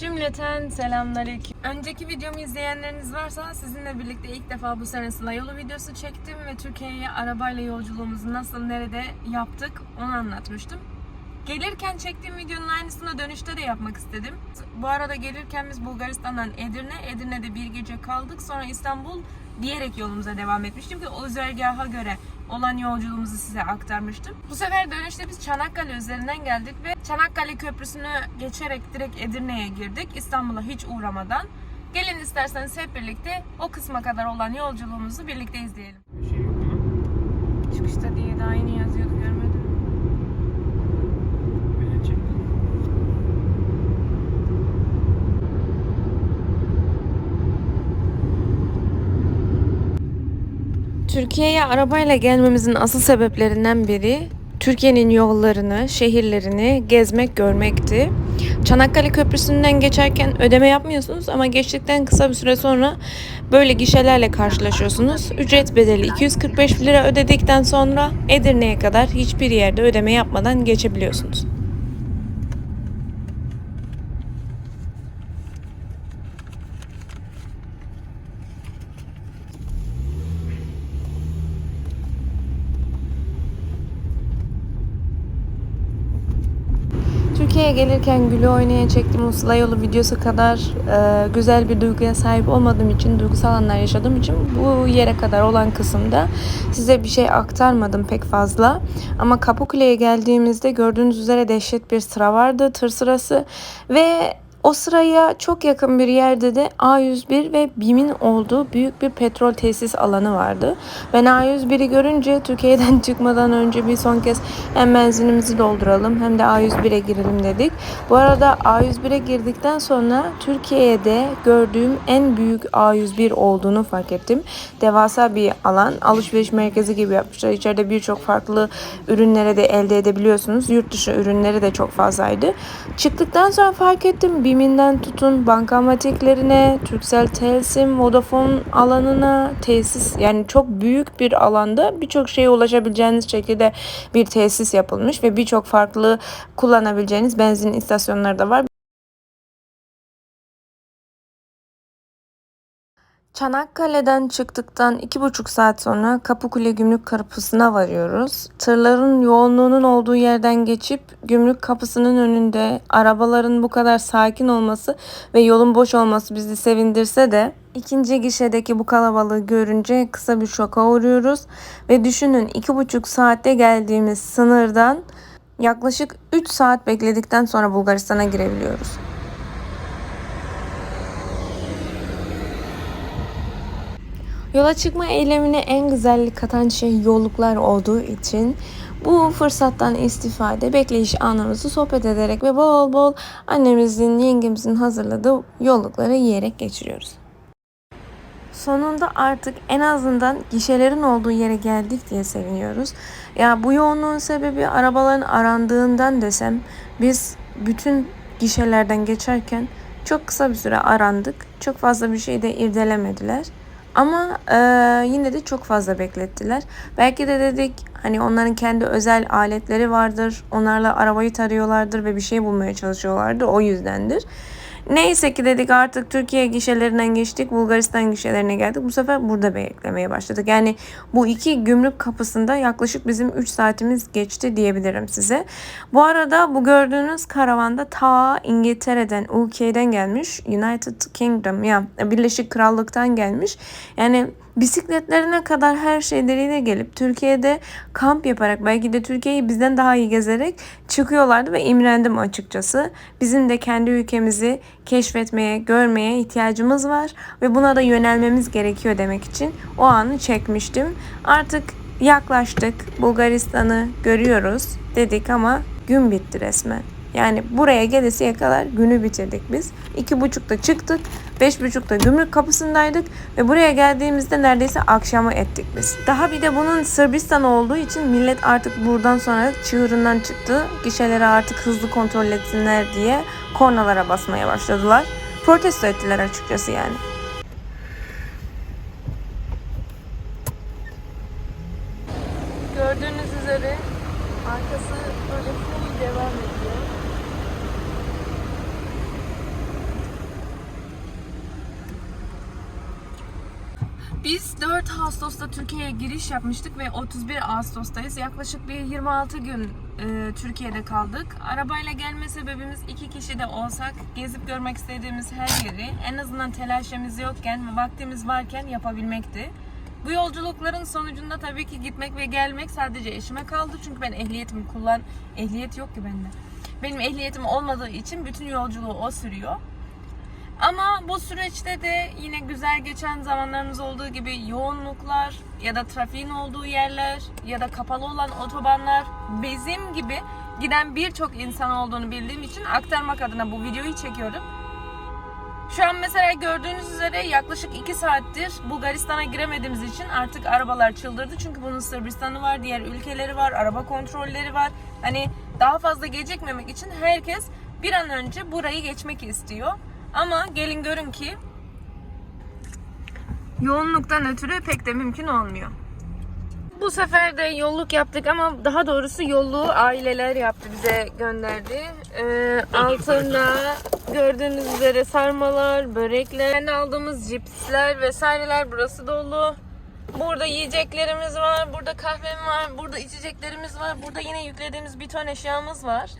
Cümleten selamünaleyküm. Önceki videomu izleyenleriniz varsa sizinle birlikte ilk defa bu sene Sıla yolu videosu çektim ve Türkiye'ye arabayla yolculuğumuzu nasıl nerede yaptık onu anlatmıştım. Gelirken çektiğim videonun aynısını dönüşte de yapmak istedim. Bu arada gelirken biz Bulgaristan'dan Edirne, Edirne'de bir gece kaldık. Sonra İstanbul diyerek yolumuza devam etmiştim ki o güzergaha göre olan yolculuğumuzu size aktarmıştım. Bu sefer dönüşte biz Çanakkale üzerinden geldik ve Çanakkale Köprüsü'nü geçerek direkt Edirne'ye girdik. İstanbul'a hiç uğramadan. Gelin isterseniz hep birlikte o kısma kadar olan yolculuğumuzu birlikte izleyelim. Bir şey yok mu? Çıkışta diye daha yeni yazıyordu görmedin mi? Beni çek. Türkiye'ye arabayla gelmemizin asıl sebeplerinden biri Türkiye'nin yollarını, şehirlerini gezmek, görmekti. Çanakkale Köprüsü'nden geçerken ödeme yapmıyorsunuz ama geçtikten kısa bir süre sonra böyle gişelerle karşılaşıyorsunuz. Ücret bedeli 245 lira ödedikten sonra Edirne'ye kadar hiçbir yerde ödeme yapmadan geçebiliyorsunuz. Türkiye'ye gelirken gülü oynaya çektiğim o Sıla yolu videosu kadar e, güzel bir duyguya sahip olmadığım için, duygusal anlar yaşadığım için bu yere kadar olan kısımda size bir şey aktarmadım pek fazla. Ama Kapıkule'ye geldiğimizde gördüğünüz üzere dehşet bir sıra vardı, tır sırası ve o sıraya çok yakın bir yerde de A101 ve BİM'in olduğu büyük bir petrol tesis alanı vardı. Ben A101'i görünce Türkiye'den çıkmadan önce bir son kez hem benzinimizi dolduralım hem de A101'e girelim dedik. Bu arada A101'e girdikten sonra Türkiye'de gördüğüm en büyük A101 olduğunu fark ettim. Devasa bir alan, alışveriş merkezi gibi yapmışlar. İçeride birçok farklı ürünlere de elde edebiliyorsunuz. Yurt dışı ürünleri de çok fazlaydı. Çıktıktan sonra fark ettim BİM'inden tutun bankamatiklerine, Turkcell Telsim, Vodafone alanına tesis yani çok büyük bir alanda birçok şeye ulaşabileceğiniz şekilde bir tesis yapılmış ve birçok farklı kullanabileceğiniz benzin istasyonları da var. Çanakkale'den çıktıktan iki buçuk saat sonra Kapıkule Gümrük Kapısı'na varıyoruz. Tırların yoğunluğunun olduğu yerden geçip gümrük kapısının önünde arabaların bu kadar sakin olması ve yolun boş olması bizi sevindirse de ikinci gişedeki bu kalabalığı görünce kısa bir şoka uğruyoruz. Ve düşünün iki buçuk saatte geldiğimiz sınırdan yaklaşık 3 saat bekledikten sonra Bulgaristan'a girebiliyoruz. Yola çıkma eylemine en güzellik katan şey yolluklar olduğu için bu fırsattan istifade bekleyiş anımızı sohbet ederek ve bol bol annemizin, yengemizin hazırladığı yollukları yiyerek geçiriyoruz. Sonunda artık en azından gişelerin olduğu yere geldik diye seviniyoruz. Ya bu yoğunluğun sebebi arabaların arandığından desem biz bütün gişelerden geçerken çok kısa bir süre arandık. Çok fazla bir şey de irdelemediler. Ama e, yine de çok fazla beklettiler. Belki de dedik hani onların kendi özel aletleri vardır. Onlarla arabayı tarıyorlardır ve bir şey bulmaya çalışıyorlardır. O yüzdendir. Neyse ki dedik artık Türkiye gişelerinden geçtik. Bulgaristan gişelerine geldik. Bu sefer burada beklemeye başladık. Yani bu iki gümrük kapısında yaklaşık bizim 3 saatimiz geçti diyebilirim size. Bu arada bu gördüğünüz karavanda ta İngiltere'den, UK'den gelmiş. United Kingdom ya Birleşik Krallık'tan gelmiş. Yani bisikletlerine kadar her şeyleriyle gelip Türkiye'de kamp yaparak belki de Türkiye'yi bizden daha iyi gezerek çıkıyorlardı ve imrendim açıkçası. Bizim de kendi ülkemizi keşfetmeye, görmeye ihtiyacımız var ve buna da yönelmemiz gerekiyor demek için o anı çekmiştim. Artık yaklaştık. Bulgaristan'ı görüyoruz dedik ama gün bitti resmen. Yani buraya gelesiye kadar günü bitirdik biz. İki buçukta çıktık. Beş buçukta gümrük kapısındaydık. Ve buraya geldiğimizde neredeyse akşamı ettik biz. Daha bir de bunun Sırbistan olduğu için millet artık buradan sonra çığırından çıktı. Gişeleri artık hızlı kontrol etsinler diye kornalara basmaya başladılar. Protesto ettiler açıkçası yani. Gördüğünüz üzere arkası böyle full devam ediyor. Biz 4 Türkiye'ye giriş yapmıştık ve 31 Ağustos'tayız. Yaklaşık bir 26 gün e, Türkiye'de kaldık. Arabayla gelme sebebimiz iki kişi de olsak gezip görmek istediğimiz her yeri en azından telaşemiz yokken ve vaktimiz varken yapabilmekti. Bu yolculukların sonucunda tabii ki gitmek ve gelmek sadece eşime kaldı. Çünkü ben ehliyetimi kullan... Ehliyet yok ki bende. Benim ehliyetim olmadığı için bütün yolculuğu o sürüyor. Ama bu süreçte de yine güzel geçen zamanlarımız olduğu gibi yoğunluklar ya da trafiğin olduğu yerler ya da kapalı olan otobanlar bizim gibi giden birçok insan olduğunu bildiğim için aktarmak adına bu videoyu çekiyorum. Şu an mesela gördüğünüz üzere yaklaşık 2 saattir Bulgaristan'a giremediğimiz için artık arabalar çıldırdı. Çünkü bunun Sırbistan'ı var, diğer ülkeleri var, araba kontrolleri var. Hani daha fazla gecikmemek için herkes bir an önce burayı geçmek istiyor. Ama gelin görün ki yoğunluktan ötürü pek de mümkün olmuyor. Bu sefer de yolluk yaptık ama daha doğrusu yolluğu aileler yaptı bize gönderdi. Ee, altında gördüğünüz üzere sarmalar, börekler, aldığımız cipsler vesaireler burası dolu. Burada yiyeceklerimiz var, burada kahvem var, burada içeceklerimiz var, burada yine yüklediğimiz bir ton eşyamız var.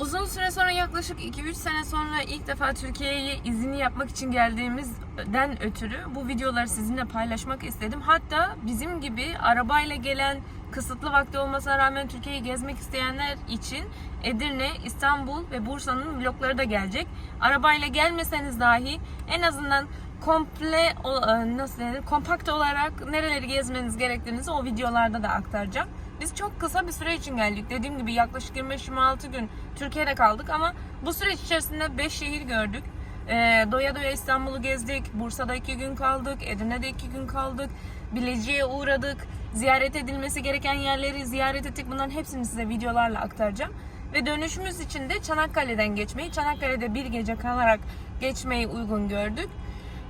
Uzun süre sonra yaklaşık 2-3 sene sonra ilk defa Türkiye'ye izini yapmak için geldiğimizden ötürü bu videoları sizinle paylaşmak istedim. Hatta bizim gibi arabayla gelen kısıtlı vakti olmasına rağmen Türkiye'yi gezmek isteyenler için Edirne, İstanbul ve Bursa'nın vlogları da gelecek. Arabayla gelmeseniz dahi en azından komple e, nasıl denir kompakt olarak nereleri gezmeniz gerektiğinizi o videolarda da aktaracağım. Biz çok kısa bir süre için geldik. Dediğim gibi yaklaşık 25-26 gün Türkiye'de kaldık ama bu süreç içerisinde 5 şehir gördük. Ee, doya doya İstanbul'u gezdik. Bursa'da 2 gün kaldık. Edirne'de 2 gün kaldık. Bilecik'e uğradık. Ziyaret edilmesi gereken yerleri ziyaret ettik. Bunların hepsini size videolarla aktaracağım. Ve dönüşümüz için de Çanakkale'den geçmeyi, Çanakkale'de bir gece kalarak geçmeyi uygun gördük.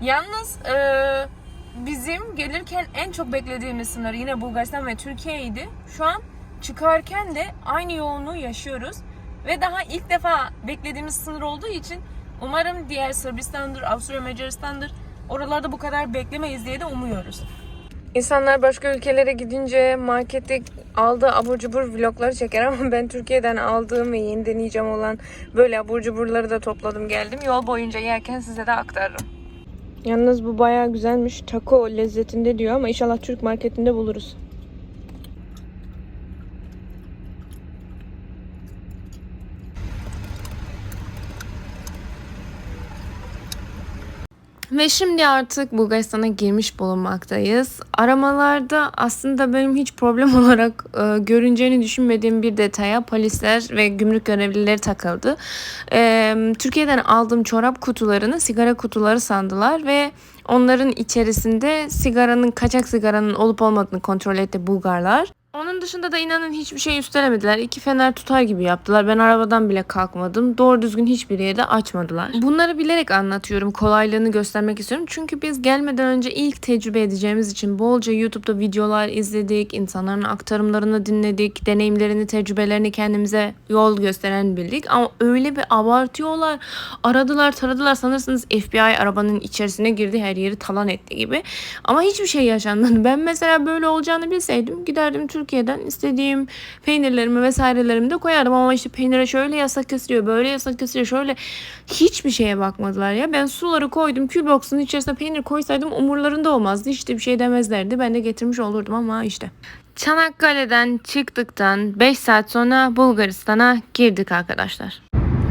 Yalnız eee, bizim gelirken en çok beklediğimiz sınır yine Bulgaristan ve Türkiye'ydi. Şu an çıkarken de aynı yoğunluğu yaşıyoruz. Ve daha ilk defa beklediğimiz sınır olduğu için umarım diğer Sırbistan'dır, Avusturya Macaristan'dır oralarda bu kadar beklemeyiz diye de umuyoruz. İnsanlar başka ülkelere gidince markette aldığı abur cubur vlogları çeker ama ben Türkiye'den aldığım ve yeni deneyeceğim olan böyle abur cuburları da topladım geldim. Yol boyunca yerken size de aktarırım. Yalnız bu bayağı güzelmiş. Taco lezzetinde diyor ama inşallah Türk marketinde buluruz. Ve şimdi artık Bulgaristan'a girmiş bulunmaktayız. Aramalarda aslında benim hiç problem olarak e, görüneceğini düşünmediğim bir detaya polisler ve gümrük görevlileri takıldı. E, Türkiye'den aldığım çorap kutularını sigara kutuları sandılar ve onların içerisinde sigaranın kaçak sigaranın olup olmadığını kontrol etti Bulgarlar. Onun dışında da inanın hiçbir şey üstelemediler. İki fener tutar gibi yaptılar. Ben arabadan bile kalkmadım. Doğru düzgün hiçbir yeri de açmadılar. Bunları bilerek anlatıyorum. Kolaylığını göstermek istiyorum. Çünkü biz gelmeden önce ilk tecrübe edeceğimiz için bolca YouTube'da videolar izledik. insanların aktarımlarını dinledik. Deneyimlerini, tecrübelerini kendimize yol gösteren bildik. Ama öyle bir abartıyorlar. Aradılar, taradılar. Sanırsınız FBI arabanın içerisine girdi. Her yeri talan etti gibi. Ama hiçbir şey yaşanmadı. Ben mesela böyle olacağını bilseydim giderdim Türkiye'den istediğim peynirlerimi vesairelerimi de koyardım ama işte peynire şöyle yasak kesiliyor, böyle yasak kesiliyor, şöyle hiçbir şeye bakmadılar ya. Ben suları koydum, küllbox'un içerisine peynir koysaydım umurlarında olmazdı. İşte bir şey demezlerdi. Ben de getirmiş olurdum ama işte. Çanakkale'den çıktıktan 5 saat sonra Bulgaristan'a girdik arkadaşlar.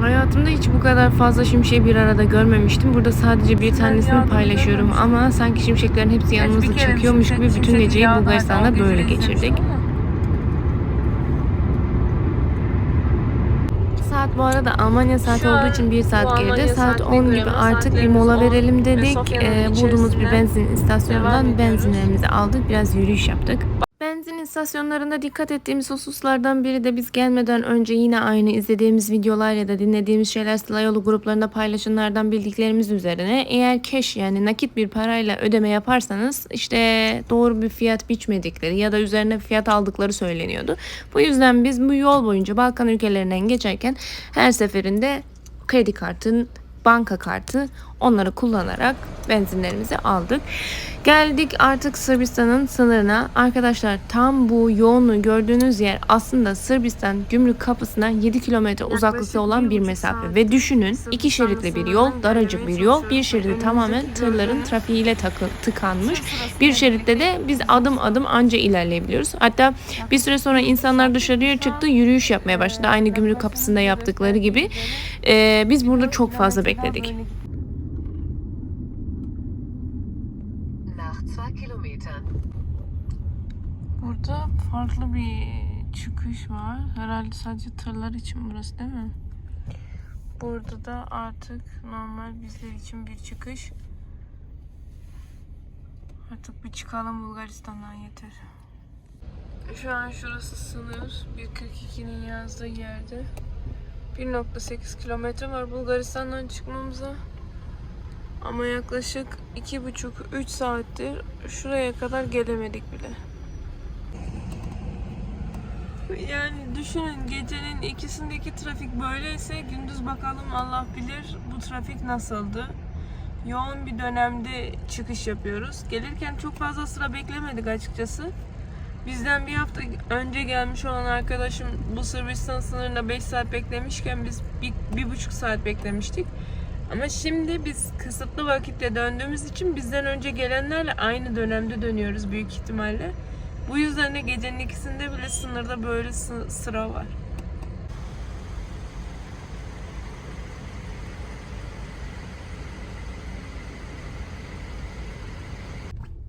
Hayatımda hiç bu kadar fazla şimşeği bir arada görmemiştim. Burada sadece bir tanesini paylaşıyorum ama sanki şimşeklerin hepsi yanımızda çakıyormuş gibi bütün geceyi Bulgaristan'da böyle geçirdik. Saat bu arada Almanya Şu an olduğu için bir bu saat Almanya geride. Saat saatine 10 göre gibi artık bir mola 10 verelim ve dedik. Sofya'nın Ee, bulduğumuz bir benzin istasyonundan benzinlerimizi aldık. Biraz yürüyüş yaptık. İstasyonlarında dikkat ettiğimiz hususlardan biri de biz gelmeden önce yine aynı izlediğimiz videolar ya da dinlediğimiz şeyler Sıla yolu gruplarında paylaşımlardan bildiklerimiz üzerine eğer cash yani nakit bir parayla ödeme yaparsanız işte doğru bir fiyat biçmedikleri ya da üzerine fiyat aldıkları söyleniyordu. Bu yüzden biz bu yol boyunca Balkan ülkelerinden geçerken her seferinde kredi kartın banka kartı Onları kullanarak benzinlerimizi aldık. Geldik artık Sırbistan'ın sınırına. Arkadaşlar tam bu yoğunluğu gördüğünüz yer aslında Sırbistan gümrük kapısına 7 kilometre uzaklıkta olan bir mesafe. Ve düşünün iki şeritli bir yol, daracık bir yol. Bir şeridi tamamen tırların trafiğiyle takı, tıkanmış. Bir şeritte de biz adım adım anca ilerleyebiliyoruz. Hatta bir süre sonra insanlar dışarıya çıktı, yürüyüş yapmaya başladı. Aynı gümrük kapısında yaptıkları gibi. Ee, biz burada çok fazla bekledik. Nach 2 Kilometern Burada farklı bir çıkış var. Herhalde sadece tırlar için burası değil mi? Burada da artık normal bizler için bir çıkış. Artık bir çıkalım Bulgaristan'dan yeter. Şu an şurası sınır. 1.42'nin yazdığı yerde. 1.8 kilometre var Bulgaristan'dan çıkmamıza. Ama yaklaşık 2,5-3 saattir şuraya kadar gelemedik bile. Yani düşünün gecenin ikisindeki trafik böyleyse gündüz bakalım Allah bilir bu trafik nasıldı. Yoğun bir dönemde çıkış yapıyoruz. Gelirken çok fazla sıra beklemedik açıkçası. Bizden bir hafta önce gelmiş olan arkadaşım bu Sırbistan sınırında 5 saat beklemişken biz bir, bir buçuk saat beklemiştik. Ama şimdi biz kısıtlı vakitte döndüğümüz için bizden önce gelenlerle aynı dönemde dönüyoruz büyük ihtimalle. Bu yüzden de gecenin ikisinde bile sınırda böyle sı- sıra var.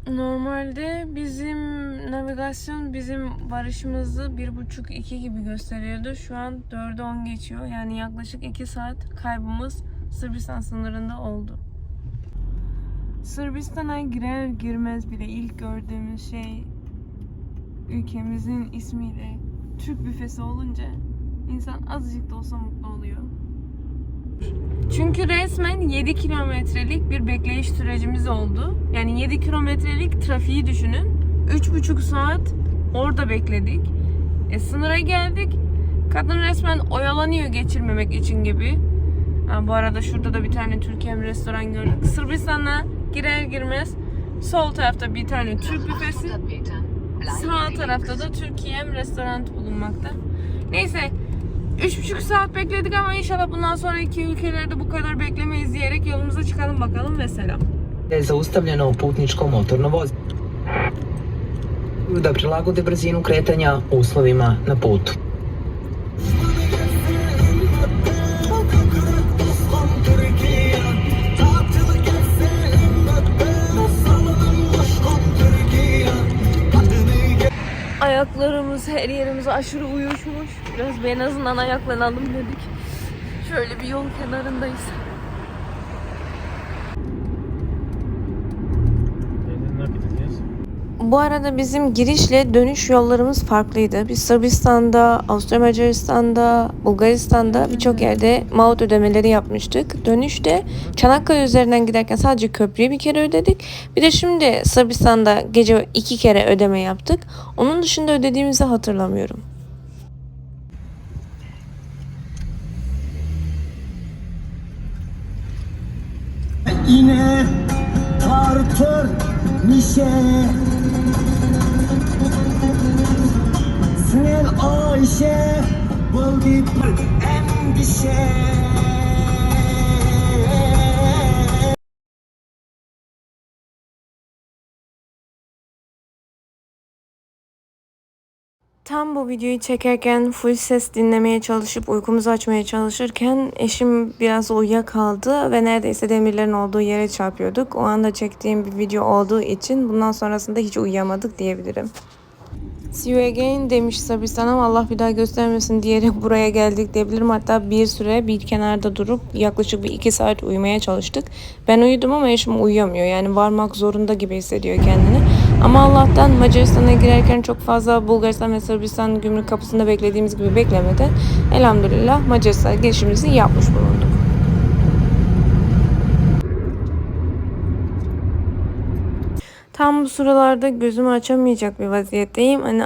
Normalde bizim navigasyon bizim varışımızı bir buçuk iki gibi gösteriyordu. Şu an 4'e 10 geçiyor. Yani yaklaşık 2 saat kaybımız Sırbistan sınırında oldu. Sırbistan'a girer girmez bile ilk gördüğümüz şey ülkemizin ismiyle Türk büfesi olunca insan azıcık da olsa mutlu oluyor. Çünkü resmen 7 kilometrelik bir bekleyiş sürecimiz oldu. Yani 7 kilometrelik trafiği düşünün. 3,5 saat orada bekledik. E, sınıra geldik. Kadın resmen oyalanıyor geçirmemek için gibi. Ha, bu arada şurada da bir tane Türkiye restoran gördük. Sırbistan'a girer girmez sol tarafta bir tane Türk büfesi. 800 Metern Sağ tarafta da Türkiye'm restoran bulunmakta. Neyse 3,5 saat bekledik ama inşallah bundan sonraki ülkelerde bu kadar beklemeyiz diyerek yolumuza çıkalım bakalım ve selam. je zaustavljeno putničko motorno vozilo. Da prilagode brzinu kretanja uslovima na putu. Ayaklarımız her yerimiz aşırı uyuşmuş. Biraz en azından ayaklanalım dedik. Şöyle bir yol kenarındayız. Bu arada bizim girişle dönüş yollarımız farklıydı. Biz Sırbistan'da, Avusturya Macaristan'da, Bulgaristan'da birçok yerde maut ödemeleri yapmıştık. Dönüşte Çanakkale üzerinden giderken sadece köprüye bir kere ödedik. Bir de şimdi Sırbistan'da gece iki kere ödeme yaptık. Onun dışında ödediğimizi hatırlamıyorum. Yine tartır mişe Sen Ayşe Bulgi endişe Tam bu videoyu çekerken full ses dinlemeye çalışıp uykumuzu açmaya çalışırken eşim biraz uyuyakaldı ve neredeyse demirlerin olduğu yere çarpıyorduk. O anda çektiğim bir video olduğu için bundan sonrasında hiç uyuyamadık diyebilirim. See you again demiş Sırbistan ama Allah bir daha göstermesin diyerek buraya geldik diyebilirim. Hatta bir süre bir kenarda durup yaklaşık bir iki saat uyumaya çalıştık. Ben uyudum ama eşim uyuyamıyor. Yani varmak zorunda gibi hissediyor kendini. Ama Allah'tan Macaristan'a girerken çok fazla Bulgaristan ve Sırbistan gümrük kapısında beklediğimiz gibi beklemeden elhamdülillah Macaristan girişimizi yapmış bulunduk. Tam bu sıralarda gözümü açamayacak bir vaziyetteyim. Hani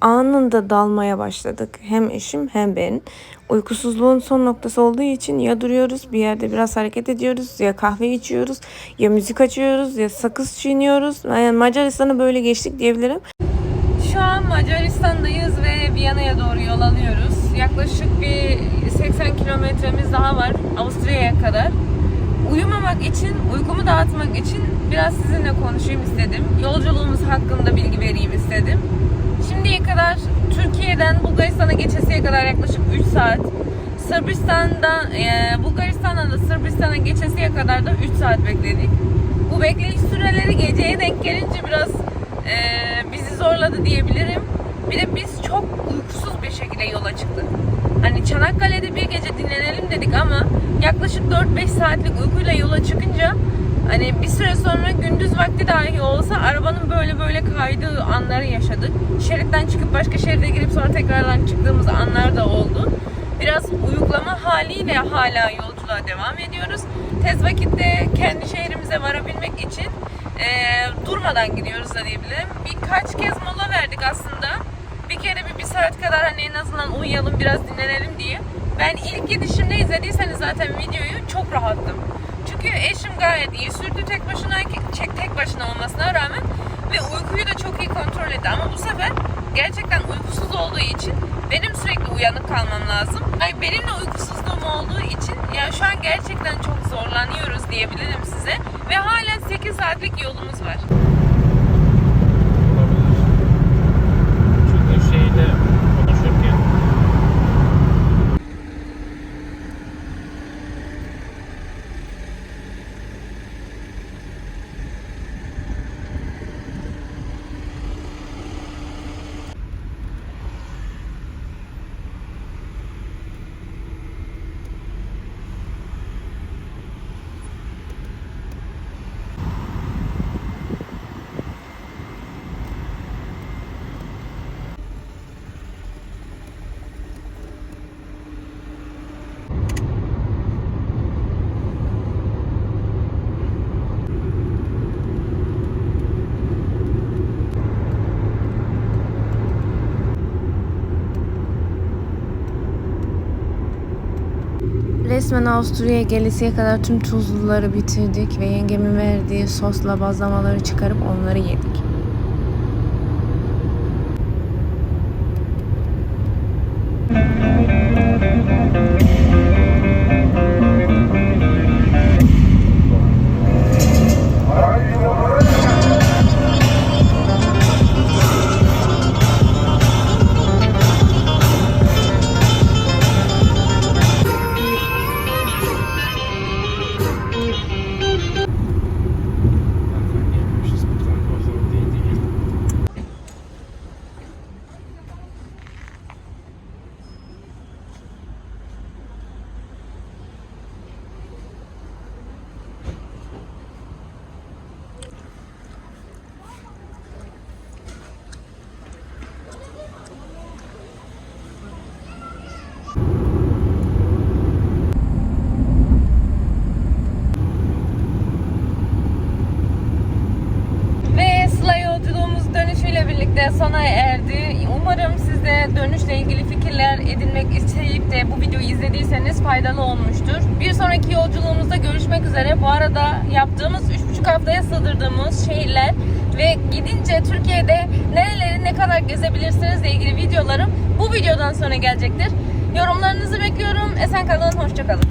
anında dalmaya başladık. Hem eşim hem ben. Uykusuzluğun son noktası olduğu için ya duruyoruz bir yerde biraz hareket ediyoruz ya kahve içiyoruz ya müzik açıyoruz ya sakız çiğniyoruz. Yani Macaristan'a böyle geçtik diyebilirim. Şu an Macaristan'dayız ve Viyana'ya doğru yol alıyoruz. Yaklaşık bir 80 kilometremiz daha var Avusturya'ya kadar. Uyumamak için, uykumu dağıtmak için biraz sizinle konuşayım istedim. Yolculuğumuz hakkında bilgi vereyim istedim. Şimdiye kadar Türkiye'den Bulgaristan'a geçesiye kadar yaklaşık 3 saat. Sırbistan'dan, e, Bulgaristan'dan da Sırbistan'a geçesiye kadar da 3 saat bekledik. Bu bekleyiş süreleri geceye denk gelince biraz e, bizi zorladı diyebilirim. Bir de biz çok uykusuz bir şekilde yola çıktık. Hani Çanakkale'de bir gece dinlenelim dedik ama yaklaşık 4-5 saatlik uykuyla yola çıkınca hani bir süre sonra gündüz vakti dahi olsa arabanın böyle böyle kaydığı anları yaşadık. Şeritten çıkıp başka şeride girip sonra tekrardan çıktığımız anlar da oldu. Biraz uyuklama haliyle hala yolculuğa devam ediyoruz. Tez vakitte kendi şehrimize varabilmek için eee, durmadan gidiyoruz da diyebilirim. Birkaç kez mola verdik aslında. Bir kere bir, bir saat kadar hani en azından uyuyalım biraz dinlenelim diye. Ben ilk gidişimde izlediyseniz zaten videoyu çok rahattım. Çünkü eşim gayet iyi sürdü tek başına, çek tek başına olmasına rağmen ve uykuyu da çok iyi kontrol etti. Ama bu sefer gerçekten uykusuz olduğu için benim sürekli uyanık kalmam lazım. Ay benim de uykusuzluğum olduğu için yani şu an gerçekten çok zorlanıyoruz diyebilirim size. Ve hala 8 saatlik yolumuz var. Resmen Avusturya'ya gelesiye kadar tüm tuzluları bitirdik ve yengemin verdiği sosla bazlamaları çıkarıp onları yedik. Dönüşle ilgili fikirler edinmek isteyip de bu videoyu izlediyseniz faydalı olmuştur. Bir sonraki yolculuğumuzda görüşmek üzere. Bu arada yaptığımız 3,5 haftaya sığdırdığımız şehirler ve gidince Türkiye'de nereleri ne kadar gezebilirsinizle ilgili videolarım bu videodan sonra gelecektir. Yorumlarınızı bekliyorum. Esen kalın, hoşça kalın.